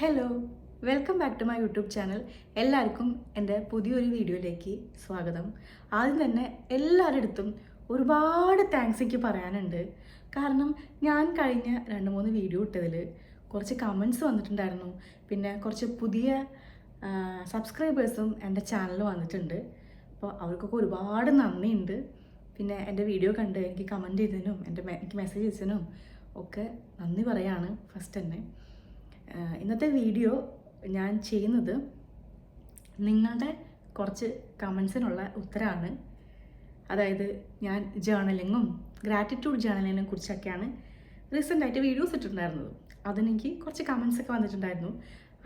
Hello welcome back to my YouTube channel എല്ലാവർക്കും എന്റെ പുതിയൊരു വീഡിയോയിലേക്ക് സ്വാഗതം. ആദ്യം തന്നെ എല്ലാവരുടെ അടുത്തും ഒരുപാട് താങ്ക്സ് എനിക്ക് പറയാനുണ്ട്. കാരണം ഞാൻ കഴിഞ്ഞ രണ്ട് മൂന്ന് വീഡിയോ ഇട്ടതിൽ കുറച്ച് കമൻസ് വന്നിട്ടുണ്ടായിരുന്നു. പിന്നെ കുറച്ച് പുതിയ സബ്സ്ക്രൈബേഴ്സും എന്റെ ചാനൽ വന്നിട്ടുണ്ട്. അപ്പോൾ അവർക്കൊക്കെ ഒരുപാട് നന്ദിയുണ്ട്. പിന്നെ എന്റെ വീഡിയോ കണ്ട് എനിക്ക് കമന്റ് ചെയ്തതിനും എന്റെ എനിക്ക് മെസ്സേജ് അയച്ചതിനും ഒക്കെ നന്ദി പറയാണ് ഫസ്റ്റ് തന്നെ. ഇന്നത്തെ വീഡിയോ ഞാൻ ചെയ്യുന്നത് നിങ്ങളുടെ കുറച്ച് കമൻസിനുള്ള ഉത്തരമാണ് അതായത് ഞാൻ ജേണലിങ്ങും ഗ്രാറ്റിറ്റ്യൂഡ് ജേണലിങ്ങിനെ കുറിച്ചൊക്കെയാണ് റീസെന്റായിട്ട് വീഡിയോസ് ഇട്ടിട്ടുണ്ടായിരുന്നത്. അതിനെനിക്ക് കുറച്ച് കമൻസ് ഒക്കെ വന്നിട്ടുണ്ടായിരുന്നു.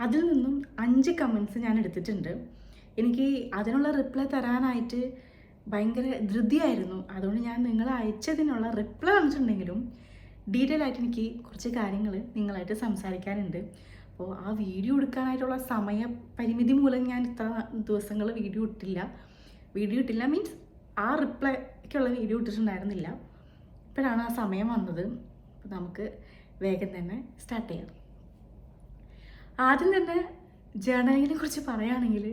അതിൽ നിന്നും അഞ്ച് കമൻസ് ഞാൻ എടുത്തിട്ടുണ്ട്. എനിക്ക് അതിനുള്ള റിപ്ലൈ തരാനായിട്ട് ഭയങ്കര ധൃതിയായിരുന്നു. അതുകൊണ്ട് ഞാൻ നിങ്ങൾ അയച്ചതിനുള്ള റിപ്ലൈ വന്നിട്ടുണ്ടെങ്കിലും ഡീറ്റെയിൽ ആയിട്ട് എനിക്ക് കുറച്ച് കാര്യങ്ങൾ നിങ്ങളായിട്ട് സംസാരിക്കാനുണ്ട്. അപ്പോൾ ആ വീഡിയോ എടുക്കാനായിട്ടുള്ള സമയ പരിമിതി മൂലം ഞാൻ ഇത്ര ദിവസങ്ങൾ വീഡിയോ ഇട്ടില്ല. വീഡിയോ ഇട്ടില്ല മീൻസ് ആ റിപ്ലൈക്കുള്ള വീഡിയോ ഇട്ടിട്ടുണ്ടായിരുന്നില്ല. ഇപ്പോഴാണ് ആ സമയം വന്നത്. അപ്പോൾ നമുക്ക് വേഗം തന്നെ സ്റ്റാർട്ട് ചെയ്യാം. ആദ്യം തന്നെ ജേണലിങ്ങിനെ കുറിച്ച് പറയുകയാണെങ്കിൽ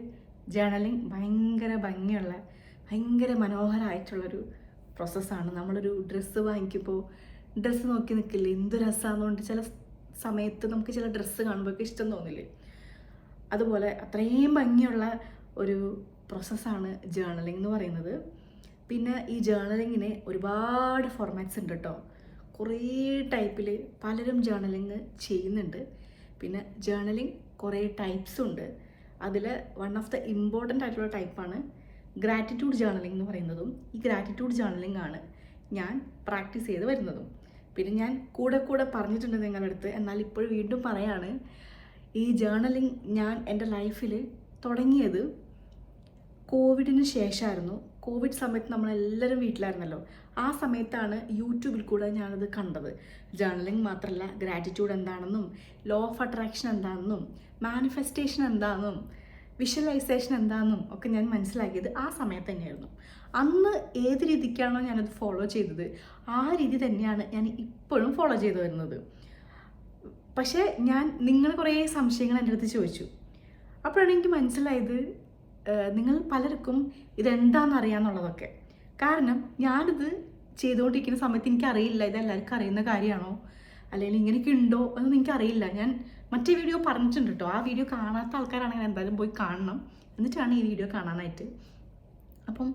ജേണലിങ് ഭയങ്കര ഭംഗിയുള്ള ഭയങ്കര മനോഹരമായിട്ടുള്ളൊരു പ്രോസസ്സാണ് നമ്മളൊരു ഡ്രസ്സ് വാങ്ങിക്കുമ്പോൾ ഡ്രസ്സ് നോക്കി നിൽക്കില്ലേ? എന്ത് രസമാണെന്നുകൊണ്ട് ചില സമയത്ത് നമുക്ക് ചില ഡ്രസ്സ് കാണുമ്പോഴൊക്കെ ഇഷ്ടം തോന്നില്ലേ? അതുപോലെ അത്രയും ഭംഗിയുള്ള ഒരു പ്രോസസ്സാണ് ജേണലിംഗ് എന്ന് പറയുന്നത്. പിന്നെ ഈ ജേണലിങ്ങിന് ഒരുപാട് ഫോർമാറ്റ്സ് ഉണ്ട് കേട്ടോ കുറേ ടൈപ്പിൽ പലരും ജേണലിങ് ചെയ്യുന്നുണ്ട്. പിന്നെ ജേണലിങ് കുറേ ടൈപ്സും ഉണ്ട്. അതിൽ വൺ ഓഫ് ദ ഇമ്പോർട്ടന്റ് ആയിട്ടുള്ള ടൈപ്പാണ് ഗ്രാറ്റിറ്റ്യൂഡ് ജേണലിംഗ് എന്ന് പറയുന്നതും. ഈ ഗ്രാറ്റിറ്റ്യൂഡ് ജേണലിംഗ് ആണ് ഞാൻ പ്രാക്ടീസ് ചെയ്ത് വരുന്നതും. പിന്നെ ഞാൻ കൂടെ കൂടെ പറഞ്ഞിട്ടുണ്ട് നിങ്ങളുടെ അടുത്ത്. എന്നാൽ ഇപ്പോൾ വീണ്ടും പറയാണ് ഈ ജേർണലിങ് ഞാൻ എന്റെ ലൈഫിൽ തുടങ്ങിയത് കോവിഡിന് ശേഷമായിരുന്നു കോവിഡ് സമയത്ത് നമ്മളെല്ലാവരും വീട്ടിലായിരുന്നല്ലോ. ആ സമയത്താണ് യൂട്യൂബിൽ കൂടെ ഞാനത് കണ്ടത്. ജേർണലിംഗ് മാത്രമല്ല ഗ്രാറ്റിറ്റ്യൂഡ് എന്താണെന്നും ലോ ഓഫ് അട്രാക്ഷൻ എന്താണെന്നും മാനിഫെസ്റ്റേഷൻ എന്താണെന്നും വിഷ്വലൈസേഷൻ എന്താണെന്നും ഒക്കെ ഞാൻ മനസ്സിലാക്കിയത് ആ സമയത്ത് തന്നെയായിരുന്നു. അന്ന് ഏത് രീതിക്കാണോ ഞാനത് ഫോളോ ചെയ്തത് ആ രീതി തന്നെയാണ് ഞാൻ ഇപ്പോഴും ഫോളോ ചെയ്തു വരുന്നത്. പക്ഷേ ഞാൻ നിങ്ങൾ കുറേ സംശയങ്ങൾ എന്റെ അടുത്ത് ചോദിച്ചു. അപ്പോഴാണ് എനിക്ക് മനസ്സിലായത് നിങ്ങൾ പലർക്കും ഇതെന്താണെന്ന് അറിയാമെന്നുള്ളതൊക്കെ കാരണം ഞാനിത് ചെയ്തുകൊണ്ടിരിക്കുന്ന സമയത്ത് എനിക്കറിയില്ല ഇത് എല്ലാവർക്കും അറിയുന്ന കാര്യമാണോ? അല്ലെങ്കിൽ ഇങ്ങനെയൊക്കെ ഉണ്ടോ എന്നൊന്നും എനിക്കറിയില്ല. ഞാൻ മറ്റേ വീഡിയോ പറഞ്ഞിട്ടുണ്ട് കേട്ടോ. ആ വീഡിയോ കാണാത്ത ആൾക്കാരാണെങ്കിൽ എന്തായാലും പോയി കാണണം. എന്നിട്ടാണ് ഈ വീഡിയോ കാണാനായിട്ട്. അപ്പം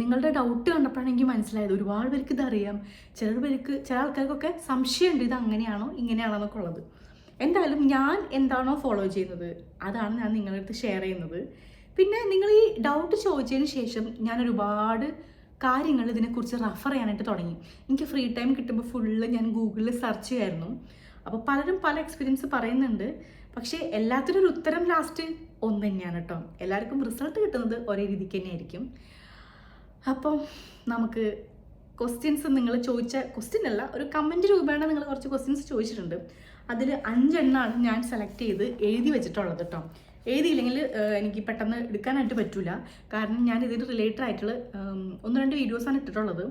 നിങ്ങളുടെ ഡൗട്ട് കണ്ടപ്പോഴാണ് എനിക്ക് മനസ്സിലായത്. ഒരുപാട് പേർക്ക് ഇതറിയാം. ചില പേർക്ക് ചില ആൾക്കാർക്കൊക്കെ സംശയമുണ്ട് ഇത് അങ്ങനെയാണോ ഇങ്ങനെയാണോ എന്നൊക്കെ ഉള്ളത്. എന്തായാലും ഞാൻ എന്താണോ ഫോളോ ചെയ്യുന്നത് അതാണ് ഞാൻ നിങ്ങളുടെ അടുത്ത് ഷെയർ ചെയ്യുന്നത്. പിന്നെ നിങ്ങൾ ഈ ഡൗട്ട് ചോദിച്ചതിന് ശേഷം ഞാൻ ഒരുപാട് കാര്യങ്ങൾ ഇതിനെക്കുറിച്ച് റഫർ ചെയ്യാനായിട്ട് തുടങ്ങി. എനിക്ക് ഫ്രീ ടൈം കിട്ടുമ്പോൾ ഫുള്ള് ഞാൻ ഗൂഗിളിൽ സെർച്ച് ചെയ്യായിരുന്നു. അപ്പോൾ പലരും പല എക്സ്പീരിയൻസ് പറയുന്നുണ്ട്. പക്ഷേ എല്ലാത്തിനും ഒരു ഉത്തരം ലാസ്റ്റ് ഒന്ന് തന്നെയാണ് കേട്ടോ എല്ലാവർക്കും റിസൾട്ട് കിട്ടുന്നത് ഒരേ രീതിക്ക് തന്നെയായിരിക്കും. അപ്പം നമുക്ക് ക്വസ്റ്റ്യൻസ് നിങ്ങൾ ചോദിച്ച ക്വസ്റ്റ്യൻ അല്ല ഒരു കമന്റ് രൂപേണ നിങ്ങൾ കുറച്ച് ക്വസ്റ്റ്യൻസ് ചോദിച്ചിട്ടുണ്ട്. അതിൽ അഞ്ചെണ്ണമാണ് ഞാൻ സെലക്ട് ചെയ്ത് എഴുതി വെച്ചിട്ടുള്ളത് കേട്ടോ എഴുതിയില്ലെങ്കിൽ എനിക്ക് പെട്ടെന്ന് എടുക്കാനായിട്ട് പറ്റില്ല കാരണം ഞാൻ ഇതിന് റിലേറ്റഡ് ആയിട്ടുള്ള ഒന്ന് രണ്ട് വീഡിയോസാണ് ഇട്ടിട്ടുള്ളത്.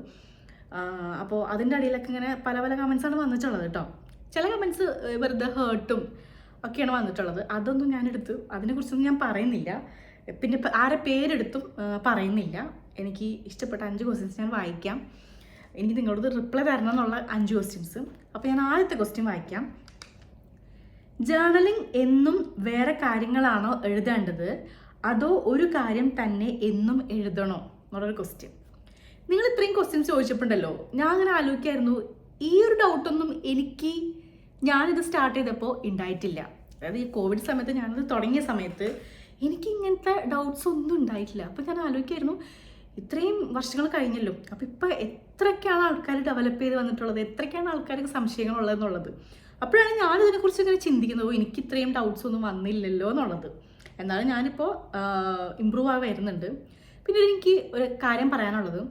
അപ്പോൾ അതിന്റെ അടിയിലൊക്കെ ഇങ്ങനെ പല പല കമൻസാണ് വന്നിട്ടുള്ളത് കേട്ടോ ചില കമൻസ് വെറുതെ ഹേർട്ടും ഒക്കെയാണ് വന്നിട്ടുള്ളത്. അതൊന്നും ഞാൻ എടുത്ത് അതിനെക്കുറിച്ചൊന്നും ഞാൻ പറയുന്നില്ല. പിന്നെ ആരെ പേരെടുത്തും പറയുന്നില്ല. എനിക്ക് ഇഷ്ടപ്പെട്ട അഞ്ച് ക്വസ്റ്റ്യൻസ് ഞാൻ വായിക്കാം. എനിക്ക് നിങ്ങളോട് റിപ്ലൈ തരണം എന്നുള്ള അഞ്ച് ക്വസ്റ്റ്യൻസ് അപ്പോൾ ഞാൻ ആദ്യത്തെ ക്വസ്റ്റ്യൻ വായിക്കാം. ജേർണലിംഗ് എന്നും വേറെ കാര്യങ്ങളാണോ എഴുതേണ്ടത്? അതോ ഒരു കാര്യം തന്നെ എന്നും എഴുതണോ? എന്നുള്ളൊരു ക്വസ്റ്റ്യൻ നിങ്ങൾ ഇത്രയും ക്വസ്റ്റ്യൻസ് ചോദിച്ചിട്ടുണ്ടല്ലോ ഞാൻ അങ്ങനെ ആലോചിക്കായിരുന്നു. ഈ ഒരു ഡൗട്ടൊന്നും എനിക്ക് ഞാനിത് സ്റ്റാർട്ട് ചെയ്തപ്പോൾ ഉണ്ടായിട്ടില്ല അതായത് ഈ കോവിഡ് സമയത്ത് ഞാനത് തുടങ്ങിയ സമയത്ത് എനിക്ക് ഇങ്ങനത്തെ ഡൗട്ട്സ് ഒന്നും ഉണ്ടായിട്ടില്ല അപ്പോൾ ഞാൻ ആലോചിക്കായിരുന്നു ഇത്രയും വർഷങ്ങൾ കഴിഞ്ഞല്ലോ. അപ്പോൾ ഇപ്പോൾ എത്രയ്ക്കാണ് ആൾക്കാർ ഡെവലപ്പ് ചെയ്ത് വന്നിട്ടുള്ളത്? എത്രയ്ക്കാണ് ആൾക്കാർക്ക് സംശയങ്ങളുള്ളതെന്നുള്ളത് അപ്പോഴാണ് ഞാനിതിനെക്കുറിച്ച് ഇങ്ങനെ ചിന്തിക്കുന്നത്. എനിക്ക് ഇത്രയും ഡൗട്ട്സ് ഒന്നും വന്നില്ലല്ലോ എന്നുള്ളത്. എന്നാലും ഞാനിപ്പോൾ ഇമ്പ്രൂവ് ആയി വരുന്നുണ്ട്. പിന്നെ എനിക്ക് ഒരു കാര്യം പറയാനുള്ളത്.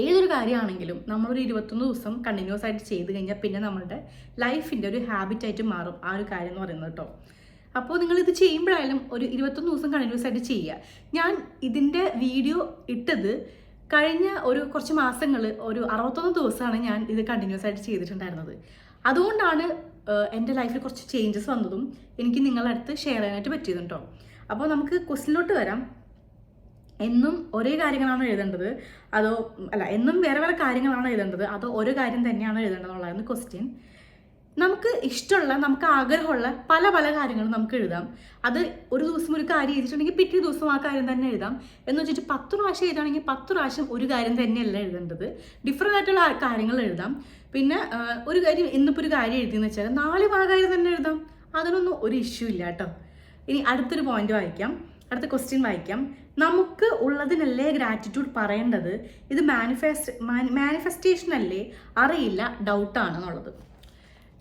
ഏതൊരു കാര്യമാണെങ്കിലും നമ്മളൊരു ഇരുപത്തൊന്ന് ദിവസം കണ്ടിന്യൂസ് ആയിട്ട് ചെയ്ത് കഴിഞ്ഞാൽ പിന്നെ നമ്മളുടെ ലൈഫിന്റെ ഒരു ഹാബിറ്റ് ആയിട്ട് മാറും. ആ ഒരു കാര്യം എന്ന് പറയുന്നത് കേട്ടോ. അപ്പോൾ നിങ്ങൾ ഇത് ചെയ്യുമ്പോഴായാലും ഒരു ഇരുപത്തൊന്ന് ദിവസം കണ്ടിന്യൂസ് ആയിട്ട് ചെയ്യുക. ഞാൻ ഇതിന്റെ വീഡിയോ ഇട്ടത് കഴിഞ്ഞ ഒരു കുറച്ച് മാസങ്ങൾ ഒരു അറുപത്തൊന്ന് ദിവസമാണ് ഞാൻ ഇത് കണ്ടിന്യൂസ് ആയിട്ട് ചെയ്തിട്ടുണ്ടായിരുന്നത്. അതുകൊണ്ടാണ് എന്റെ ലൈഫിൽ കുറച്ച് ചേഞ്ചസ് വന്നതും എനിക്ക് നിങ്ങളുടെ അടുത്ത് ഷെയർ ചെയ്യാനായിട്ട് പറ്റിയത് കേട്ടോ. അപ്പോൾ നമുക്ക് ക്വസ്റ്റിനോട്ട് വരാം. എന്നും ഒരേ കാര്യങ്ങളാണ് എഴുതേണ്ടത്? അതോ അല്ല എന്നും വേറെ വേറെ കാര്യങ്ങളാണ് എഴുതേണ്ടത്? അതോ ഒരു കാര്യം തന്നെയാണ് എഴുതേണ്ടതെന്നുള്ളതാണ് ക്വസ്റ്റ്യൻ നമുക്ക് ഇഷ്ടമുള്ള നമുക്ക് ആഗ്രഹമുള്ള പല പല കാര്യങ്ങളും നമുക്ക് എഴുതാം. അത് ഒരു ദിവസം ഒരു കാര്യം എഴുതിയിട്ടുണ്ടെങ്കിൽ പിറ്റേ ദിവസം ആ കാര്യം തന്നെ എഴുതാം. എന്ന് വെച്ചിട്ട് പത്ത് പ്രാവശ്യം എഴുതുകയാണെങ്കിൽ പത്ത് പ്രാവശ്യം ഒരു കാര്യം തന്നെയല്ല എഴുതേണ്ടത്. ഡിഫറെന്റ് ആയിട്ടുള്ള കാര്യങ്ങൾ എഴുതാം. പിന്നെ ഒരു കാര്യം ഇന്നിപ്പോൾ ഒരു കാര്യം എഴുതിയെന്ന് വെച്ചാൽ നാല് ആ കാര്യം തന്നെ എഴുതാം. അതിനൊന്നും ഒരു ഇഷ്യൂ ഇല്ല കേട്ടോ. ഇനി അടുത്തൊരു പോയിന്റ് വായിക്കാം. അടുത്ത ക്വസ്റ്റ്യൻ വായിക്കാം. നമുക്ക് ഉള്ളതിനല്ലേ ഗ്രാറ്റിറ്റ്യൂഡ് പറയേണ്ടത്? ഇത് മാനിഫെസ്റ്റ് മാനിഫെസ്റ്റേഷൻ അല്ലേ? അറിയില്ല ഡൗട്ടാണ് എന്നുള്ളത്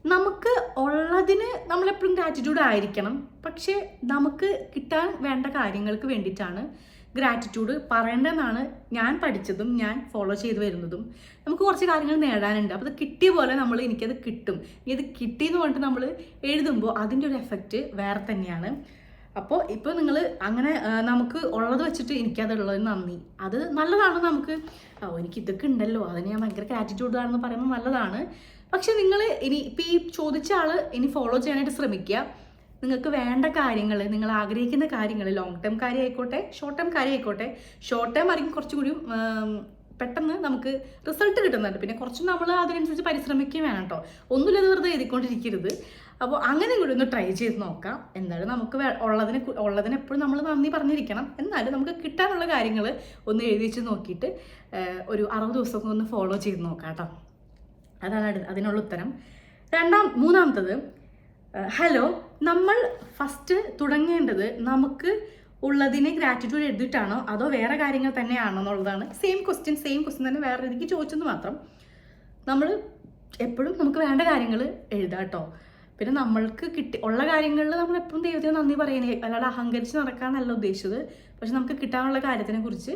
നമുക്ക് ഉള്ളതിന് നമ്മളെപ്പോഴും ഗ്രാറ്റിറ്റ്യൂഡ് ആയിരിക്കണം. പക്ഷേ നമുക്ക് കിട്ടാൻ വേണ്ട കാര്യങ്ങൾക്ക് വേണ്ടിയിട്ടാണ് ഗ്രാറ്റിറ്റ്യൂഡ് പറയേണ്ടതെന്നാണ് ഞാൻ പഠിച്ചതും ഞാൻ ഫോളോ ചെയ്ത് വരുന്നതും. നമുക്ക് കുറച്ച് കാര്യങ്ങൾ നേടാനുണ്ട്. അപ്പോൾ അത് കിട്ടിയ പോലെ നമ്മൾ എനിക്കത് കിട്ടും. ഇനി അത് കിട്ടിയെന്ന് പറഞ്ഞിട്ട് നമ്മൾ എഴുതുമ്പോൾ അതിന്റെ ഒരു എഫക്റ്റ് വേറെ തന്നെയാണ്. അപ്പോൾ ഇപ്പോൾ നിങ്ങൾ അങ്ങനെ നമുക്ക് ഉള്ളത് വെച്ചിട്ട് എനിക്കതുള്ളത് നന്ദി. അത് നല്ലതാണ് നമുക്ക്. ഓ എനിക്ക് ഇതൊക്കെ ഉണ്ടല്ലോ. അതിന് ഞാൻ ഭയങ്കര ഗ്രാറ്റിറ്റ്യൂഡ് ആണെന്ന് പറയുമ്പോൾ നല്ലതാണ്. പക്ഷെ നിങ്ങൾ ഇനി ഇപ്പം ഈ ചോദിച്ച ആൾ ഇനി ഫോളോ ചെയ്യാനായിട്ട് ശ്രമിക്കുക. നിങ്ങൾക്ക് വേണ്ട കാര്യങ്ങൾ നിങ്ങൾ ആഗ്രഹിക്കുന്ന കാര്യങ്ങൾ ലോങ് ടേം കാര്യം ആയിക്കോട്ടെ ഷോർട്ട് ടേം കാര്യം ആയിക്കോട്ടെ ഷോർട്ട് ടേം ആയിരിക്കും കുറച്ചുകൂടി കൂടി പെട്ടെന്ന് നമുക്ക് റിസൾട്ട് കിട്ടുന്നുണ്ട്. പിന്നെ കുറച്ച് നമ്മൾ അതിനനുസരിച്ച് പരിശ്രമിക്കുകയും വേണം കേട്ടോ ഒന്നുമില്ല വെറുതെ എഴുതിക്കൊണ്ടിരിക്കരുത്. അപ്പോൾ അങ്ങനെ കൂടി ഒന്ന് ട്രൈ ചെയ്ത് നോക്കാം. എന്നാലും നമുക്ക് ഉള്ളതിന് ഉള്ളതിനെ എപ്പോഴും നമ്മൾ നന്ദി പറഞ്ഞിരിക്കണം. എന്നാലും നമുക്ക് കിട്ടാനുള്ള കാര്യങ്ങൾ ഒന്ന് എഴുതി വെച്ച് നോക്കിയിട്ട് ഒരു അറുപത് ദിവസം ഒന്ന് ഫോളോ ചെയ്ത് നോക്കാം കേട്ടോ. അതാണ് അതിനുള്ള ഉത്തരം. രണ്ടാം മൂന്നാമത്തത് ഹലോ നമ്മൾ ഫസ്റ്റ് തുടങ്ങേണ്ടത് നമുക്ക് ഉള്ളതിനെ ഗ്രാറ്റിറ്റ്യൂഡ് എഴുതിയിട്ടാണോ അതോ വേറെ കാര്യങ്ങൾ തന്നെയാണോ എന്നുള്ളതാണ്. സെയിം ക്വസ്റ്റ്യൻ സെയിം ക്വസ്റ്റ്യൻ തന്നെ വേറെ രീതിക്ക് ചോദിച്ചെന്ന് മാത്രം. നമ്മൾ എപ്പോഴും നമുക്ക് വേണ്ട കാര്യങ്ങൾ എഴുതാം കേട്ടോ. പിന്നെ നമ്മൾക്ക് കിട്ടി ഉള്ള കാര്യങ്ങളിൽ നമ്മൾ എപ്പോഴും ദൈവത്തിന് നന്ദി പറയണേ. അല്ലാതെ അഹങ്കരിച്ച് നടക്കാന്നല്ല ഉദ്ദേശിച്ചത്. പക്ഷെ നമുക്ക് കിട്ടാനുള്ള കാര്യത്തിനെ കുറിച്ച്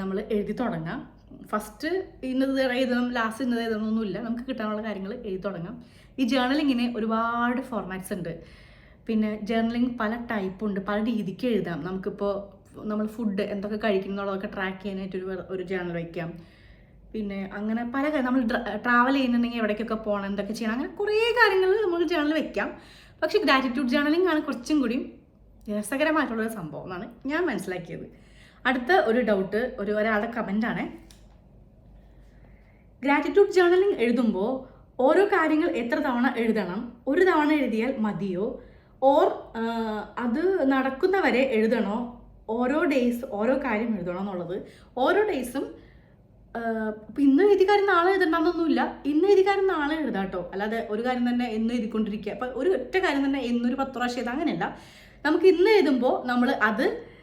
നമ്മൾ എഴുതി തുടങ്ങാം. ഫസ്റ്റ് ഇന്നത് എഴുതണം ലാസ്റ്റ് ഇന്നത് എഴുതണമെന്നൊന്നുമില്ല നമുക്ക് കിട്ടാനുള്ള കാര്യങ്ങൾ എഴുതി തുടങ്ങാം. ഈ ജേർണലിങ്ങിന് ഒരുപാട് ഫോർമാറ്റ്സ് ഉണ്ട്. പിന്നെ ജേർണലിങ് പല ടൈപ്പ് ഉണ്ട് പല രീതിക്ക് എഴുതാം. നമുക്കിപ്പോൾ നമ്മൾ ഫുഡ് എന്തൊക്കെ കഴിക്കുന്നു എന്നുള്ളതൊക്കെ ട്രാക്ക് ചെയ്യാനായിട്ട് ഒരു ഒരു ജേർണൽ വയ്ക്കാം. പിന്നെ അങ്ങനെ പല നമ്മൾ ട്രാവൽ ചെയ്യുന്നുണ്ടെങ്കിൽ എവിടേക്കൊക്കെ പോകണം എന്തൊക്കെ ചെയ്യണം അങ്ങനെ കുറേ കാര്യങ്ങൾ നമുക്ക് ജേണൽ വെക്കാം. പക്ഷേ ഗ്രാറ്റിറ്റ്യൂഡ് ജേണലിംഗ് ആണ് കുറച്ചും കൂടി രസകരമായിട്ടുള്ള ഒരു സംഭവം എന്നാണ് ഞാൻ മനസ്സിലാക്കിയത്. അടുത്ത ഒരു ഡൗട്ട് ഒരു ഒരാളുടെ കമന്റാണ് ഗ്രാറ്റിറ്റ്യൂഡ് ജേണലിംഗ് എഴുതുമ്പോൾ ഓരോ കാര്യങ്ങൾ എത്ര തവണ എഴുതണം ഒരു തവണ എഴുതിയാൽ മതിയോ? ഓർ അത് നടക്കുന്നവരെ എഴുതണോ? ഓരോ ഡേയ്സ് ഓരോ കാര്യം എഴുതണം എന്നുള്ളത്. ഓരോ ഡേയ്സും ഇപ്പം ഇന്ന് എഴുതിക്കാരൻ നാളെ എഴുതണ്ടെന്നൊന്നുമില്ല. ഇന്ന് എഴുതിക്കാരൻ നാളെ എഴുതാം കേട്ടോ. അല്ലാതെ ഒരു കാര്യം തന്നെ എന്ന് എഴുതിക്കൊണ്ടിരിക്കുക. അപ്പം ഒരു ഒറ്റ കാര്യം തന്നെ എന്നൊരു പത്ത് പ്രാവശ്യം എഴുതാം. അങ്ങനെയല്ല. നമുക്ക് ഇന്ന് എഴുതുമ്പോൾ നമ്മൾ അത്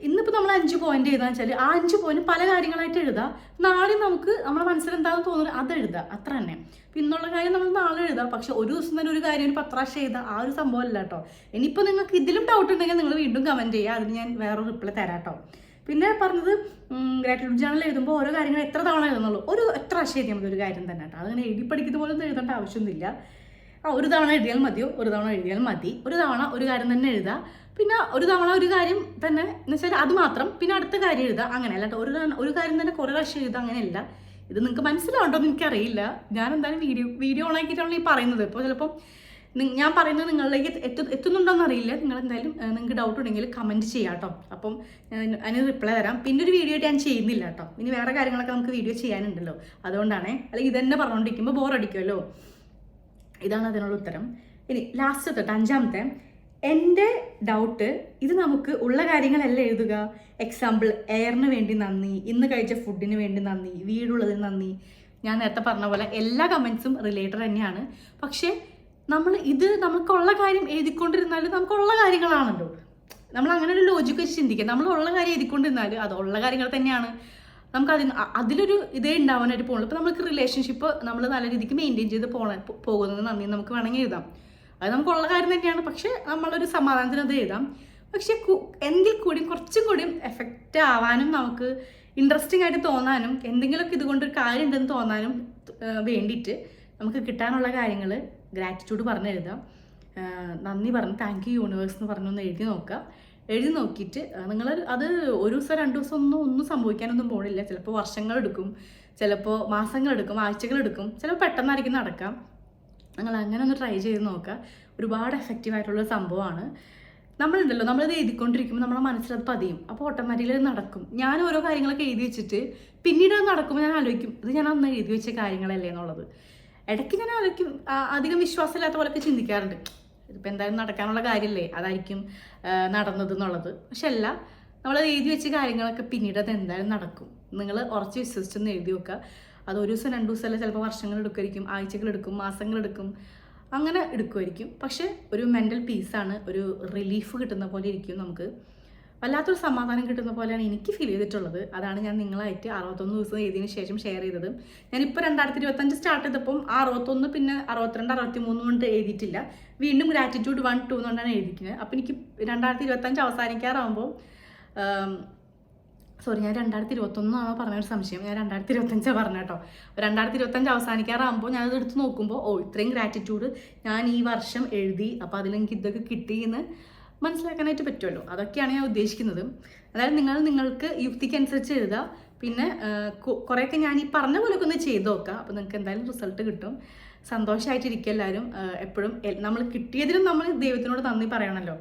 ഇന്നിപ്പോൾ നമ്മൾ അഞ്ച് പോയിന്റ് എഴുതാന്ന് വെച്ചാൽ ആ അഞ്ച് പോയിന്റ് പല കാര്യങ്ങളായിട്ട് എഴുതാം. നാളെ നമുക്ക് നമ്മുടെ മനസ്സിൽ എന്താണെന്ന് തോന്നുന്നത് അത് എഴുതാം. അത്ര തന്നെ. അപ്പം ഇന്നുള്ള കാര്യം നമ്മൾ നാളെ എഴുതാം. പക്ഷെ ഒരു ദിവസം തന്നെ ഒരു കാര്യം ഒരു പത്ത് പ്രാവശ്യം എഴുതാം. ആ ഒരു സംഭവം അല്ല കേട്ടോ. ഇനിയിപ്പോൾ നിങ്ങൾക്ക് ഇതിലും ഡൗട്ട് ഉണ്ടെങ്കിൽ നിങ്ങൾ വീണ്ടും കമന്റ് ചെയ്യുക. അതിന് ഞാൻ വേറെ റിപ്ലൈ തരാം കേട്ടോ. പിന്നെ പറഞ്ഞത് ഗ്രാറ്റിറ്റ്യൂഡ് ജേണൽ എഴുതുമ്പോൾ ഓരോ കാര്യങ്ങൾ എത്ര തവണ എഴുതുന്നുള്ളൂ ഒരു എത്ര പ്രാവശ്യം എഴുതിയാൽ മതി ഒരു കാര്യം തന്നെ കേട്ടോ. അതങ്ങനെ എഴുതി പഠിക്കുന്ന പോലെ ഒന്നും എഴുതേണ്ട ആവശ്യമൊന്നുമില്ല. ആ ഒരു തവണ എഴുതിയാൽ മതിയോ? ഒരു തവണ എഴുതിയാൽ മതി. ഒരു തവണ ഒരു കാര്യം തന്നെ എഴുതുക. പിന്നെ ഒരു തവണ ഒരു കാര്യം തന്നെ എന്ന് വെച്ചാൽ അത് മാത്രം. പിന്നെ അടുത്ത കാര്യം എഴുതുക. അങ്ങനെ അല്ലാണ്ട് ഒരു ഒരു കാര്യം തന്നെ കുറേ പ്രാവശ്യം എഴുതുക അങ്ങനെയല്ല. ഇത് നിങ്ങൾക്ക് മനസ്സിലാവുണ്ടോ എന്ന് എനിക്കറിയില്ല. ഞാൻ എന്തായാലും വീഡിയോ വീഡിയോ ഓൺ ആക്കിയിട്ടാണല്ലോ ഈ പറയുന്നത്. ഇപ്പോൾ ചിലപ്പം ഞാൻ പറയുന്നത് നിങ്ങളിലേക്ക് എത്തു എത്തുന്നുണ്ടോന്ന് അറിയില്ല. നിങ്ങൾ എന്തായാലും നിങ്ങൾക്ക് ഡൗട്ട് ഉണ്ടെങ്കിൽ കമന്റ് ചെയ്യാം കേട്ടോ അപ്പം അതിന് റിപ്ലൈ തരാം. പിന്നെ ഒരു വീഡിയോ ഞാൻ ചെയ്യുന്നില്ല കേട്ടോ ഇനി വേറെ കാര്യങ്ങളൊക്കെ നമുക്ക് വീഡിയോ ചെയ്യാനുണ്ടല്ലോ. അതുകൊണ്ടാണേ. അല്ലെങ്കിൽ ഇതന്നെ പറഞ്ഞുകൊണ്ടിരിക്കുമ്പോൾ ബോറടിക്കുമല്ലോ ഇതാണ് അതിനുള്ള ഉത്തരം. ഇനി ലാസ്റ്റ് തൊട്ട് അഞ്ചാമത്തെ. എന്റെ ഡൗട്ട് ഇത് നമുക്ക് ഉള്ള കാര്യങ്ങളല്ല എഴുതുക. എക്സാമ്പിൾ എയറിന് വേണ്ടി നന്ദി ഇന്ന് കഴിച്ച ഫുഡിന് വേണ്ടി നന്ദി വീടുള്ളതിന് നന്ദി. ഞാൻ നേരത്തെ പറഞ്ഞ പോലെ എല്ലാ കമൻസും റിലേറ്റഡ് തന്നെയാണ്. പക്ഷേ നമ്മൾ ഇത് നമുക്കുള്ള കാര്യം എഴുതിക്കൊണ്ടിരുന്നാലും നമുക്കുള്ള കാര്യങ്ങളാണല്ലോ. നമ്മൾ അങ്ങനെ ഒരു ലോജിക്ക് വെച്ച് ചിന്തിക്കുക നമ്മൾ ഉള്ള കാര്യം എഴുതിക്കൊണ്ടിരുന്നാൽ അത് ഉള്ള കാര്യങ്ങൾ തന്നെയാണ്. നമുക്ക് അതിന് അതിലൊരു ഇതേ ഉണ്ടാവാനായിട്ട് പോകുള്ളൂ ഇപ്പോൾ നമുക്ക് റിലേഷൻഷിപ്പ് നമ്മൾ നല്ല രീതിക്ക് മെയിന്റെയിൻ ചെയ്ത് പോണ പോകുന്നത് നന്ദി നമുക്ക് വേണമെങ്കിൽ എഴുതാം. അത് നമുക്കുള്ള കാര്യം തന്നെയാണ്. പക്ഷേ നമ്മളൊരു സമാധാനത്തിന് അത് എഴുതാം. പക്ഷെ എങ്കിൽ കൂടി കുറച്ചും കൂടി എഫക്റ്റ് ആവാനും നമുക്ക് ഇൻട്രസ്റ്റിംഗ് ആയിട്ട് തോന്നാനും എന്തെങ്കിലുമൊക്കെ ഇതുകൊണ്ട് ഒരു കാര്യം ഉണ്ടെന്ന് തോന്നാനും വേണ്ടിയിട്ട് നമുക്ക് കിട്ടാനുള്ള കാര്യങ്ങൾ ഗ്രാറ്റിറ്റ്യൂഡ് പറഞ്ഞ് എഴുതാം നന്ദി പറഞ്ഞ് താങ്ക് യു യൂണിവേഴ്സ് എന്ന് പറഞ്ഞൊന്ന് എഴുതി നോക്കാം എഴുതി നോക്കിയിട്ട് നിങ്ങൾ അത് ഒരു ദിവസം രണ്ട് ദിവസം ഒന്നും ഒന്നും സംഭവിക്കാനൊന്നും പോണില്ല. ചിലപ്പോൾ വർഷങ്ങളെടുക്കും ചിലപ്പോൾ മാസങ്ങളെടുക്കും ആഴ്ചകളെടുക്കും ചിലപ്പോൾ പെട്ടെന്നായിരിക്കും നടക്കാം. നിങ്ങൾ അങ്ങനെ ഒന്ന് ട്രൈ ചെയ്ത് നോക്കുക. ഒരുപാട് എഫക്റ്റീവ് ആയിട്ടുള്ള ഒരു സംഭവമാണ്. നമ്മളുണ്ടല്ലോ നമ്മളിത് എഴുതിക്കൊണ്ടിരിക്കുമ്പോൾ നമ്മുടെ മനസ്സിലത് പതിയും. അപ്പോൾ ഓട്ടോമാറ്റിക്കലി നടക്കും. ഞാൻ ഓരോ കാര്യങ്ങളൊക്കെ എഴുതി വെച്ചിട്ട് പിന്നീട് അത് നടക്കുമ്പോൾ ഞാൻ ആലോചിക്കും ഇത് ഞാൻ അന്ന് എഴുതി വെച്ച കാര്യങ്ങളല്ലേ എന്നുള്ളത്. ഇടയ്ക്ക് ഞാൻ ആലോചിക്കും അധികം വിശ്വാസമില്ലാത്ത പോലൊക്കെ ചിന്തിക്കാറുണ്ട്. ഇതിപ്പോൾ എന്തായാലും നടക്കാനുള്ള കാര്യമല്ലേ? അതായിരിക്കും നടന്നത് എന്നുള്ളത്. പക്ഷെ അല്ല നമ്മൾ എഴുതി വെച്ച കാര്യങ്ങളൊക്കെ പിന്നീട് അത് എന്തായാലും നടക്കും. നിങ്ങൾ ഉറച്ച് വിശ്വസിച്ചൊന്ന് എഴുതി വെക്കുക. അത് ഒരു ദിവസം രണ്ട് ദിവസമല്ല ചിലപ്പോൾ വർഷങ്ങൾ എടുക്കുമായിരിക്കും ആഴ്ചകൾ എടുക്കും മാസങ്ങൾ എടുക്കും അങ്ങനെ എടുക്കുമായിരിക്കും. പക്ഷെ ഒരു മെന്റൽ പീസാണ് ഒരു റിലീഫ് കിട്ടുന്ന പോലെ ഇരിക്കും നമുക്ക്. വല്ലാത്തൊരു സമാധാനം കിട്ടുന്ന പോലെയാണ് എനിക്ക് ഫീൽ ചെയ്തിട്ടുള്ളത്. അതാണ് ഞാൻ നിങ്ങളായിട്ട് അറുപത്തൊന്ന് ദിവസം എഴുതിയതിന് ശേഷം ഷെയർ ചെയ്തത്. ഞാനിപ്പോൾ രണ്ടായിരത്തി ഇരുപത്തഞ്ച് സ്റ്റാർട്ട് ചെയ്തപ്പം അറുപത്തൊന്ന് പിന്നെ അറുപത്തിരണ്ട് അറുപത്തി മൂന്ന് കൊണ്ട് എഴുതിയിട്ടില്ല. വീണ്ടും ഗ്രാറ്റിറ്റ്യൂഡ് വൺ ടു എന്നുകൊണ്ടാണ് എഴുതിക്കുന്നത് അപ്പോൾ എനിക്ക് രണ്ടായിരത്തി ഇരുപത്തഞ്ച് അവസാനിക്കാറാകുമ്പോൾ സോറി ഞാൻ രണ്ടായിരത്തി ഇരുപത്തൊന്നാണോ പറഞ്ഞ ഒരു സംശയം. ഞാൻ രണ്ടായിരത്തി ഇരുപത്തഞ്ചാണ് പറഞ്ഞ കേട്ടോ. രണ്ടായിരത്തി ഇരുപത്തഞ്ച് അവസാനിക്കാറാകുമ്പോൾ ഞാനത് എടുത്ത് നോക്കുമ്പോൾ ഓ ഇത്രയും ഗ്രാറ്റിറ്റ്യൂഡ് ഞാൻ ഈ വർഷം എഴുതി അപ്പോൾ അതിലെനിക്ക് ഇതൊക്കെ കിട്ടി എന്ന് മനസ്സിലാക്കാനായിട്ട് പറ്റുമല്ലോ. അതൊക്കെയാണ് ഞാൻ ഉദ്ദേശിക്കുന്നത്. അതായത് നിങ്ങൾ നിങ്ങൾക്ക് യുക്തിക്കനുസരിച്ച് എഴുതുക. പിന്നെ കുറേയൊക്കെ ഞാൻ ഈ പറഞ്ഞ പോലെയൊക്കെ ഒന്ന് ചെയ്ത് നോക്കുക. അപ്പോൾ നിങ്ങൾക്ക് എന്തായാലും റിസൾട്ട് കിട്ടും. സന്തോഷമായിട്ടിരിക്കുക എല്ലാവരും. എപ്പോഴും നമ്മൾ കിട്ടിയതിനും നമ്മൾ ദൈവത്തിനോട് നന്ദി പറയണമല്ലോ.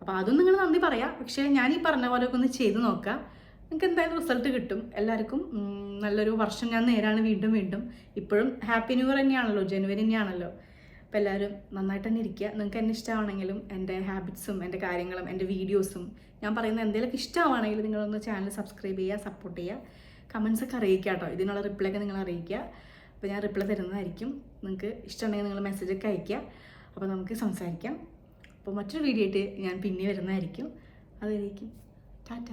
അപ്പോൾ അതും നിങ്ങൾ നന്ദി പറയാം. പക്ഷേ ഞാൻ ഈ പറഞ്ഞ പോലെയൊക്കെ ഒന്ന് ചെയ്ത് നോക്കുക. നിങ്ങൾക്ക് എന്തായാലും റിസൾട്ട് കിട്ടും. എല്ലാവർക്കും നല്ലൊരു വർഷം ഞാൻ നേരാണ് വീണ്ടും വീണ്ടും. ഇപ്പോഴും ഹാപ്പി ന്യൂ ഇയർ തന്നെയാണല്ലോ. ജനുവരി തന്നെയാണല്ലോ. അപ്പോൾ എല്ലാവരും നന്നായിട്ട് തന്നെ ഇരിക്കുക നിങ്ങൾക്ക് എന്നെ ഇഷ്ടമാണെങ്കിലും എന്റെ ഹാബിറ്റ്സും എന്റെ കാര്യങ്ങളും എന്റെ വീഡിയോസും ഞാൻ പറയുന്ന എന്തെങ്കിലുമൊക്കെ ഇഷ്ടമാണെങ്കിൽ നിങ്ങളൊന്ന് ചാനൽ സബ്സ്ക്രൈബ് ചെയ്യുക സപ്പോർട്ട് ചെയ്യുക കമൻസ് ഒക്കെ അറിയിക്കുക കേട്ടോ ഇതിനുള്ള റിപ്ലൈ ഒക്കെ നിങ്ങൾ അറിയിക്കുക അപ്പോൾ ഞാൻ റിപ്ലൈ തരുന്നതായിരിക്കും. നിങ്ങൾക്ക് ഇഷ്ടമുണ്ടെങ്കിൽ നിങ്ങൾ മെസ്സേജൊക്കെ അയയ്ക്കുക അപ്പോൾ നമുക്ക് സംസാരിക്കാം. അപ്പോൾ മറ്റൊരു വീഡിയോ ആയിട്ട് ഞാൻ പിന്നെ വരുന്നതായിരിക്കും. അതായിരിക്കും ടാറ്റ.